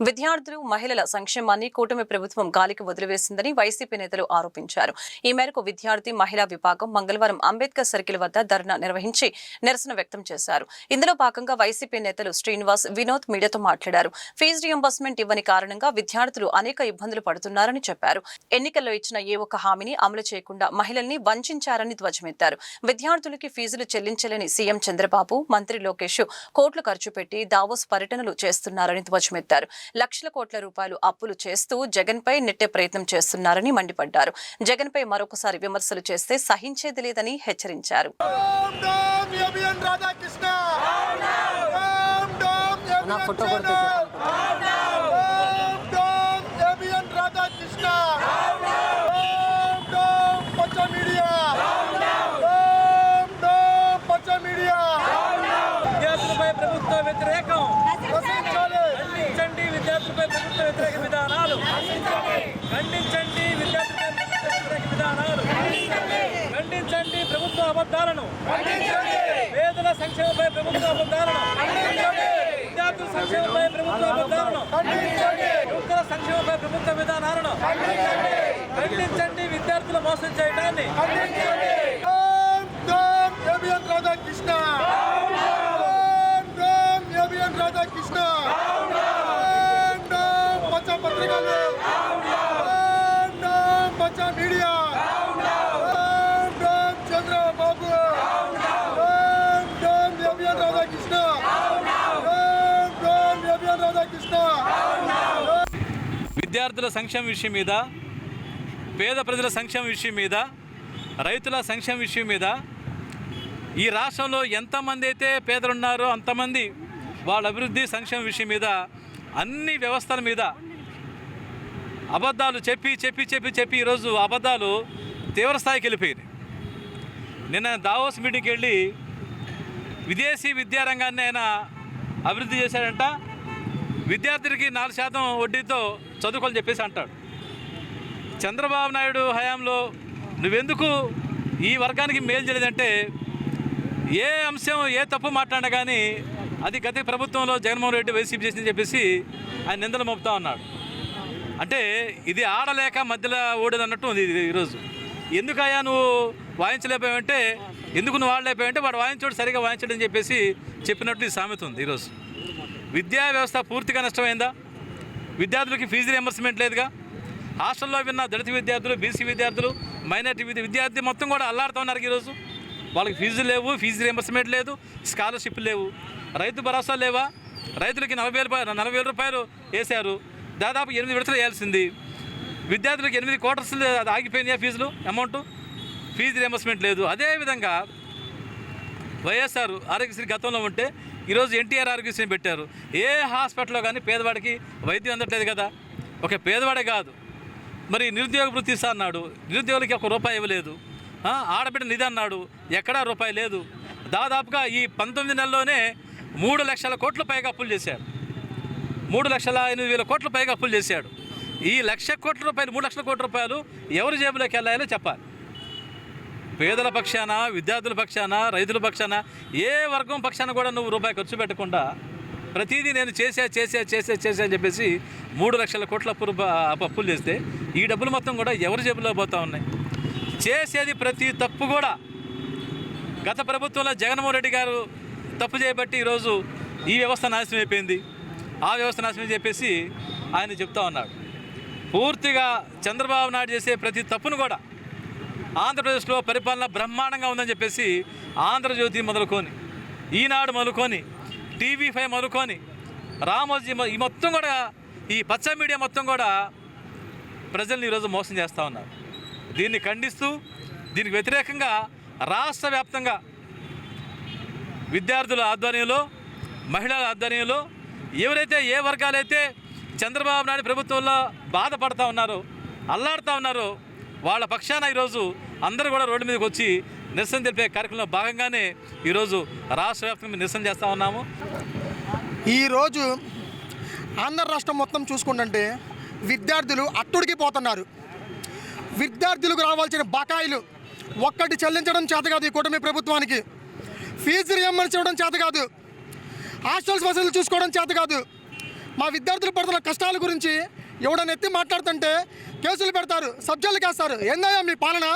విద్యార్థులు మహిళల సంక్షేమాన్ని కూటమి ప్రభుత్వం గాలికి వదిలివేసిందని వైసీపీ నేతలు ఆరోపించారు. ఈ మేరకు విద్యార్థి మహిళా విభాగం మంగళవారం అంబేద్కర్ సర్కిల్ వద్ద ధర్నా నిర్వహించి నిరసన వ్యక్తం చేశారు. ఇందులో భాగంగా వైసీపీ నేతలు శ్రీనివాస్ వినోద్ మీడియాతో మాట్లాడారు. ఫీజు రియంబర్స్మెంట్ ఇవ్వని కారణంగా విద్యార్థులు అనేక ఇబ్బందులు పడుతున్నారని చెప్పారు. ఎన్నికల్లో ఇచ్చిన ఏ ఒక్క హామీని అమలు చేయకుండా మహిళల్ని వంచారని ధ్వజమెత్తారు. విద్యార్థులకి ఫీజులు చెల్లించలేని సీఎం చంద్రబాబు మంత్రి లోకేష్ కోట్లు ఖర్చు పెట్టి దావోస్ పర్యటనలు చేస్తున్నారని ధ్వజమెత్తారు. లక్షల కోట్ల రూపాయలు అప్పులు చేస్తూ జగన్ పై నెట్టే ప్రయత్నం చేస్తున్నారని మండిపడ్డారు. జగన్ పై మరొకసారి విమర్శలు చేస్తే సహించేది లేదని హెచ్చరించారు. ఫోటో అబద్ధాలను. పేదల సంక్షేమపై ప్రభుత్వ అబద్ధాలను. విద్యార్థుల సంక్షేమపై ప్రభుత్వ అబద్ధాలను. యువకుల సంక్షేమపై ప్రభుత్వ విధానాలను. ఖండించండి. విద్యార్థులు మోసం చేయడాన్ని విద్యార్థుల సంక్షేమ విషయం మీద పేద ప్రజల సంక్షేమ విషయం మీద రైతుల సంక్షేమ విషయం మీద ఈ రాష్ట్రంలో ఎంతమంది అయితే పేదలు ఉన్నారో అంతమంది వాళ్ళ అభివృద్ధి సంక్షేమ విషయం మీద అన్ని వ్యవస్థల మీద అబద్ధాలు చెప్పి చెప్పి చెప్పి చెప్పి ఈరోజు అబద్ధాలు తీవ్రస్థాయికి వెళ్ళిపోయింది నిన్న దావోస్ మీటింగ్కి వెళ్ళి విదేశీ విద్యారంగాన్ని ఆయన అభివృద్ధి చేశాడంట. విద్యార్థికి నాలుగు శాతం వడ్డీతో చదువుకోని చెప్పేసి అంటాడు. చంద్రబాబు నాయుడు హయాంలో నువ్వెందుకు ఈ వర్గానికి మేలు చేయలేదంటే ఏ అంశం ఏ తప్పు మాట్లాడినా కానీ అది గత ప్రభుత్వంలో జగన్మోహన్ రెడ్డి వైసీపీ చేసిందని చెప్పేసి ఆయన నిందలు మోపుతా ఉన్నాడు. అంటే ఇది ఆడలేక మధ్యలో ఓడేది అన్నట్టు ఉంది ఇది ఈరోజు. ఎందుకయ్యా నువ్వు వాయించలేకపోయావంటే ఎందుకు నువ్వు ఆడలేకపోయావంటే వాడు వాయించోడు సరిగా వాయించడని చెప్పేసి చెప్పినట్టు ఈ సామెత ఉంది ఈరోజు. విద్యా వ్యవస్థ పూర్తిగా నష్టమైందా? విద్యార్థులకి ఫీజు రియంబర్స్మెంట్ లేదుగా? హాస్టల్లో విన్న దళిత విద్యార్థులు బీసీ విద్యార్థులు మైనార్టీ విద్యార్థి మొత్తం కూడా అల్లాడుతూ ఉన్నారు ఈరోజు. వాళ్ళకి ఫీజులు లేవు ఫీజు రియంబర్స్మెంట్ లేదు స్కాలర్షిప్ లేవు. రైతు భరోసా లేవా? రైతులకి నలభై వేల నలభై వేల రూపాయలు వేశారు. దాదాపు ఎనిమిది విడతలు వేయాల్సింది. విద్యార్థులకు ఎనిమిది క్వార్టర్స్ అది ఆగిపోయినాయా ఫీజులు అమౌంట్? ఫీజు రియంబర్స్మెంట్ లేదు. అదేవిధంగా వైఎస్ఆర్ ఆరోగ్యశ్రీ గతంలో ఉంటే ఈరోజు ఎన్టీఆర్ ఆరోగ్యశ్రీ పెట్టారు. ఏ హాస్పిటల్లో కానీ పేదవాడికి వైద్యం అందట్లేదు కదా. ఒక పేదవాడే కాదు. మరి నిరుద్యోగ వృత్తి ఇస్తా అన్నాడు. నిరుద్యోగులకి ఒక రూపాయి ఇవ్వలేదు. ఆడబిడ్డ నిధి అన్నాడు. ఎక్కడా రూపాయి లేదు. దాదాపుగా ఈ పంతొమ్మిది నెలల్లోనే మూడు లక్షల కోట్ల పైగా అప్పులు చేశాడు. మూడు లక్షల ఎనిమిది వేల కోట్ల పైగా అప్పులు చేశాడు. ఈ లక్ష కోట్ల రూపాయలు మూడు లక్షల కోట్ల రూపాయలు ఎవరి జేబులోకి వెళ్ళాలో చెప్పాలి. పేదల పక్షాన విద్యార్థుల పక్షాన రైతుల పక్షాన ఏ వర్గం పక్షాన కూడా నువ్వు రూపాయి ఖర్చు పెట్టకుండా ప్రతిదీ నేను చేసా చేసా చేసా చేసా అని చెప్పేసి మూడు లక్షల కోట్ల అప్పు అప్పులు చేస్తే ఈ డబ్బులు మొత్తం కూడా ఎవరి జేబులో పోతా ఉన్నాయి? చేసేది ప్రతి తప్పు కూడా గత ప్రభుత్వంలో జగన్మోహన్ రెడ్డి గారు తప్పు చేయబట్టి ఈరోజు ఈ వ్యవస్థ నాశనం అయిపోయింది. ఆ వ్యవస్థ నాశనం చెప్పేసి ఆయన చెప్తా ఉన్నాడు. పూర్తిగా చంద్రబాబు నాయుడు చేసే ప్రతి తప్పును కూడా ఆంధ్రప్రదేశ్లో పరిపాలన బ్రహ్మాండంగా ఉందని చెప్పేసి ఆంధ్రజ్యోతి మొదలుకొని ఈనాడు మొదలుకొని టీవీ ఫైవ్ మొదలుకొని రామోజీ ఈ మొత్తం కూడా ఈ పచ్చ మీడియా మొత్తం కూడా ప్రజల్ని ఈరోజు మోసం చేస్తూ ఉన్నారు. దీన్ని ఖండిస్తూ దీనికి వ్యతిరేకంగా రాష్ట్ర వ్యాప్తంగా విద్యార్థుల ఆధ్వర్యంలో మహిళల ఆధ్వర్యంలో ఎవరైతే ఏ వర్గాలైతే చంద్రబాబు నాయుడు ప్రభుత్వంలో బాధపడతా ఉన్నారో అల్లాడుతూ ఉన్నారో వాళ్ళ పక్షాన ఈరోజు అందరూ కూడా రోడ్డు మీదకి వచ్చి నిరసన తెలిపే కార్యక్రమంలో భాగంగానే ఈరోజు రాష్ట్ర వ్యాప్తంగా నిరసన చేస్తూ ఉన్నాము. ఈరోజు ఆంధ్ర రాష్ట్రం మొత్తం చూసుకుంటుంటే విద్యార్థులు అట్టుడికి పోతున్నారు. విద్యార్థులకు రావాల్సిన బకాయిలు ఒక్కటి చెల్లించడం చేత కాదు ఈ కూటమి ప్రభుత్వానికి. ఫీజు రియంబర్స్ ఇవ్వడం చేత కాదు. హాస్టల్స్ వసతులు చూసుకోవడం చేత కాదు. మా విద్యార్థులు పడుతున్న కష్టాల గురించి ఎవడనెత్తి ఎత్తి మాట్లాడుతుంటే కేసులు పెడతారు సబ్జెక్టులు వేస్తారు ఏందయ్యా మీ పాలన?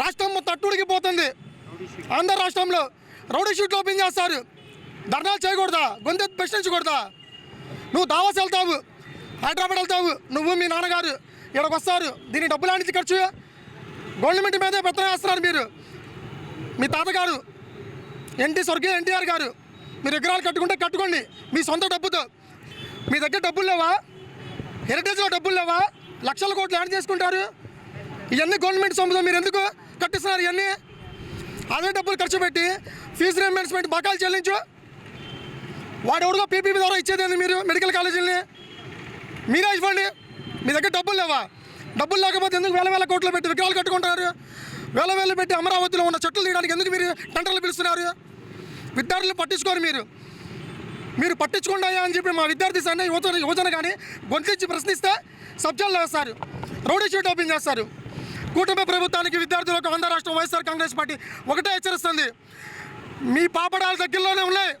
రాష్ట్రం మొత్తం అట్టుడికి పోతుంది ఆంధ్ర రాష్ట్రంలో రౌడీ షీట్లు ఓపెన్ చేస్తారు. ధర్నాలు చేయకూడదా? గొంతు ప్రశ్నించకూడదా? నువ్వు దావాస్ వెళ్తావు హైదరాబాద్ వెళ్తావు నువ్వు మీ నాన్నగారు ఇక్కడికి వస్తారు. దీని డబ్బులు అనేది ఖర్చు? గవర్నమెంట్ మీదే పెత్తనం వేస్తున్నారు మీరు. మీ తాతగారు ఎన్టీ స్వర్గీయ ఎన్టీఆర్ గారు మీరు విగ్రహాలు కట్టుకుంటే కట్టుకోండి. మీ సొంత డబ్బుతో. మీ దగ్గర డబ్బులు లేవా? హెరిటేజ్లో డబ్బులు లేవా? లక్షల కోట్లు యాడ్ చేసుకుంటారు. ఇవన్నీ గవర్నమెంట్ సొమ్ముతో మీరు ఎందుకు కట్టిస్తున్నారు ఇవన్నీ? అదే డబ్బులు ఖర్చు పెట్టి ఫీజు రియంబర్స్మెంట్ బకాయిలు చెల్లించు. వాడు ఎవరిదో పీపీపీ ద్వారా ఇచ్చేదేంది మీరు మెడికల్ కాలేజీని మీరే ఇవ్వండి. మీ దగ్గర డబ్బులు లేవా? డబ్బులు లేకపోతే ఎందుకు వేల వేల కోట్లు పెట్టి విగ్రహాలు కట్టుకుంటారు వేల వేలు పెట్టి అమరావతిలో ఉన్న చెట్లు తీయడానికి ఎందుకు మీరు టెంటర్లు పిలుస్తున్నారు? విద్యార్థులు పట్టించుకోరు మీరు. మీరు పట్టించుకుంటాయా అని చెప్పి మా విద్యార్థి సంఘ యువజన యువజన కానీ గొంతించి ప్రశ్నిస్తే సబ్జెక్టులు వేస్తారు రౌడీ షీట్ ఓపెన్ చేస్తారు. కూటమి ప్రభుత్వానికి విద్యార్థులకు ఆంధ్ర రాష్ట్రం వైఎస్ఆర్ కాంగ్రెస్ పార్టీ ఒకటే హెచ్చరిస్తుంది. మీ పాపడాల దగ్గరలోనే ఉన్నాయి.